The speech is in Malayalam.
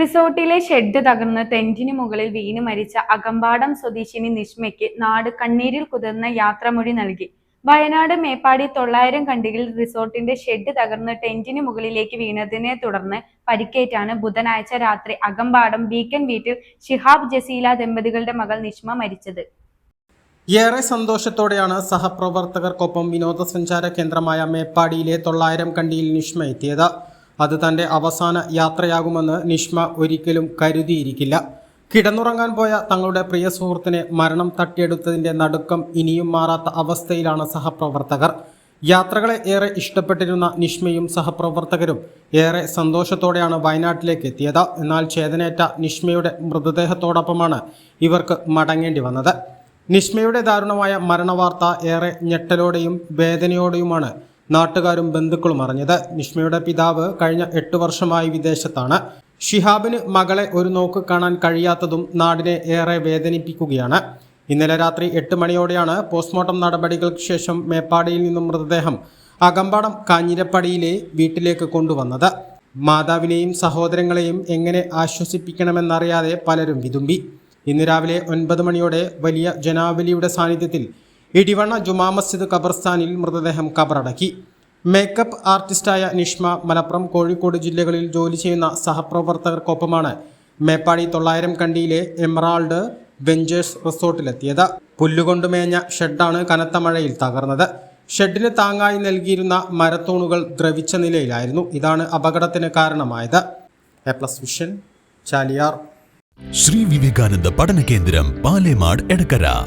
റിസോർട്ടിലെ ഷെഡ് തകർന്ന് ടെന്റിന് മുകളിൽ വീണ് മരിച്ച അകമ്പാടം സ്വദേശിനി നിഷ്മയ്ക്ക് നാട് കണ്ണീരിൽ കുതിർന്ന യാത്രാമൊഴി നൽകി. വയനാട് മേപ്പാടി തൊള്ളായിരം കണ്ടിയിൽ റിസോർട്ടിന്റെ ഷെഡ് തകർന്ന് ടെന്റിന് മുകളിലേക്ക് വീണതിനെ തുടർന്ന് പരിക്കേറ്റാണ് ബുധനാഴ്ച രാത്രി അകമ്പാടം ബീക്കൻ വീട്ടിൽ ഷിഹാബ് ജസീല ദമ്പതികളുടെ മകൾ നിഷ്മ മരിച്ചത്. ഏറെ സന്തോഷത്തോടെയാണ് സഹപ്രവർത്തകർക്കൊപ്പം വിനോദസഞ്ചാര കേന്ദ്രമായ മേപ്പാടിയിലെ തൊള്ളായിരം കണ്ടിയിൽ നിഷ്മ എത്തിയത്. അത് തന്റെ അവസാന യാത്രയാകുമെന്ന് നിഷ്മ ഒരിക്കലും കരുതിയിരിക്കില്ല. കിടന്നുറങ്ങാൻ പോയ തങ്ങളുടെ പ്രിയ സുഹൃത്തിനെ മരണം തട്ടിയെടുത്തതിന്റെ നടുക്കം ഇനിയും മാറാത്ത അവസ്ഥയിലാണ് സഹപ്രവർത്തകർ. യാത്രകളെ ഏറെ ഇഷ്ടപ്പെട്ടിരുന്ന നിഷ്മയും സഹപ്രവർത്തകരും ഏറെ സന്തോഷത്തോടെയാണ് വയനാട്ടിലേക്ക് എത്തിയത്. എന്നാൽ ചേതനേറ്റ നിഷ്മയുടെ മൃതദേഹത്തോടൊപ്പമാണ് ഇവർക്ക് മടങ്ങേണ്ടി വന്നത്. നിഷ്മയുടെ ദാരുണമായ മരണവാർത്ത ഏറെ ഞെട്ടലോടെയും വേദനയോടെയുമാണ് നാട്ടുകാരും ബന്ധുക്കളും അറിഞ്ഞത് നിഷ്മയുടെ പിതാവ് കഴിഞ്ഞ എട്ട് വർഷമായി വിദേശത്താണ്. ഷിഹാബിന് മകളെ ഒരു നോക്ക് കാണാൻ കഴിയാത്തതും നാടിനെ ഏറെ വേദനിപ്പിക്കുകയാണ്. ഇന്നലെ രാത്രി എട്ട് മണിയോടെയാണ് പോസ്റ്റ്മോർട്ടം നടപടികൾക്ക് ശേഷം മേപ്പാടിയിൽ നിന്നും മൃതദേഹം അകമ്പാടം കാഞ്ഞിരപ്പടിയിലെ വീട്ടിലേക്ക് കൊണ്ടുവന്നത്. മാതാവിനെയും സഹോദരങ്ങളെയും എങ്ങനെ ആശ്വസിപ്പിക്കണമെന്നറിയാതെ പലരും വിതുമ്പി. ഇന്ന് രാവിലെ ഒൻപത് മണിയോടെ വലിയ ജനാവലിയുടെ സാന്നിധ്യത്തിൽ ഇടിവണ്ണ ജുമാ മസ്ജിദ് ഖബർസ്ഥാനിൽ മൃതദേഹം കബറടക്കി. മേക്കപ്പ് ആർട്ടിസ്റ്റായ നിഷ്മ മലപ്പുറം കോഴിക്കോട് ജില്ലകളിൽ ജോലി ചെയ്യുന്ന സഹപ്രവർത്തകർക്കൊപ്പമാണ് മേപ്പാടി തൊള്ളായിരം കണ്ടിയിലെ എമറാൾഡ് വെഞ്ചേഴ്സ് റിസോർട്ടിലെത്തിയത്. പുല്ലുകൊണ്ട് മേഞ്ഞ ഷെഡാണ് കനത്ത മഴയിൽ തകർന്നത്. ഷെഡിന് താങ്ങായി നൽകിയിരുന്ന മരത്തൂണുകൾ ദ്രവിച്ച നിലയിലായിരുന്നു. ഇതാണ് അപകടത്തിന് കാരണമായത്. A plus vision Chaliyar. Shri Vivekananda പഠന കേന്ദ്രം പാലേമാട് എടക്കര.